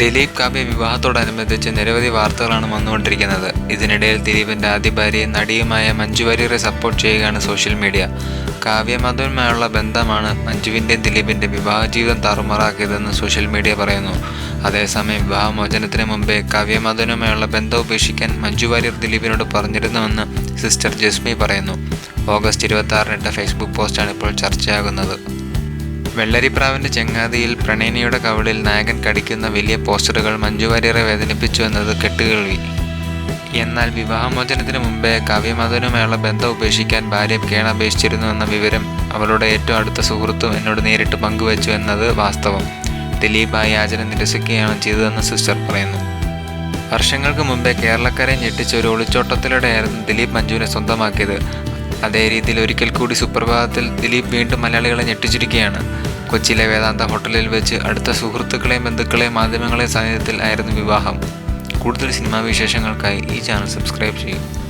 ദിലീപ് കാവ്യ വിവാഹത്തോടനുബന്ധിച്ച് നിരവധി വാർത്തകളാണ് വന്നുകൊണ്ടിരിക്കുന്നത്. ഇതിനിടയിൽ ദിലീപിന്റെ ആദ്യ ഭാര്യയും നടിയുമായ മഞ്ജു വാര്യരെ സപ്പോർട്ട് ചെയ്യുകയാണ് സോഷ്യൽ മീഡിയ. കാവ്യ മാധവനുമായുള്ള ബന്ധമാണ് മഞ്ജുവിന്റെയും ദിലീപിന്റെ വിവാഹ ജീവിതം താറുമാറാക്കിയതെന്ന് സോഷ്യൽ മീഡിയ പറയുന്നു. അതേസമയം വിവാഹമോചനത്തിന് മുമ്പേ കാവ്യ മാധവനുമായുള്ള ബന്ധം ഉപേക്ഷിക്കാൻ മഞ്ജു വാര്യർ ദിലീപിനോട് പറഞ്ഞിരുന്നുവെന്ന് സിസ്റ്റർ ജസ്മി പറയുന്നു. ഓഗസ്റ്റ് ഇരുപത്തി ആറിനിട്ട ഫേസ്ബുക്ക് പോസ്റ്റാണ് ഇപ്പോൾ ചർച്ചയാകുന്നത്. വെള്ളരിപ്രാവിന്റെ ചെങ്ങാതിയിൽ പ്രണയിനിയുടെ കവളിൽ നായകൻ കടിക്കുന്ന വലിയ പോസ്റ്ററുകൾ മഞ്ജു വാര്യരെ വേദനിപ്പിച്ചു എന്നത് കെട്ടുകേൾവി. എന്നാൽ വിവാഹമോചനത്തിന് മുമ്പേ കാവ്യമാധവനുമായുള്ള ബന്ധം ഉപേക്ഷിക്കാൻ ഭാര്യ കേണപേക്ഷിച്ചിരുന്നു എന്ന വിവരം അവളുടെ ഏറ്റവും അടുത്ത സുഹൃത്തും എന്നോട് നേരിട്ട് പങ്കുവച്ചു എന്നത് വാസ്തവം. ദിലീപ് ആ നിരസിക്കുകയാണ് ചെയ്തതെന്ന് സിസ്റ്റർ പറയുന്നു. വർഷങ്ങൾക്ക് മുമ്പേ കേരളക്കരെ ഞെട്ടിച്ച ഒരു ഒളിച്ചോട്ടത്തിലൂടെയായിരുന്നു ദിലീപ് മഞ്ജുവിനെ സ്വന്തമാക്കിയത്. അതേ രീതിയിൽ ഒരിക്കൽ കൂടി സുപ്രഭാതത്തിൽ ദിലീപ് വീണ്ടും മലയാളികളെ ഞെട്ടിച്ചിരിക്കുകയാണ്. കൊച്ചിയിലെ വേദാന്ത ഹോട്ടലിൽ വെച്ച് അടുത്ത സുഹൃത്തുക്കളെയും ബന്ധുക്കളെയും മാധ്യമങ്ങളെയും സാന്നിധ്യത്തിൽ ആയിരുന്നു വിവാഹം. കൂടുതൽ സിനിമാ വിശേഷങ്ങൾക്കായി ഈ ചാനൽ സബ്സ്ക്രൈബ് ചെയ്യും.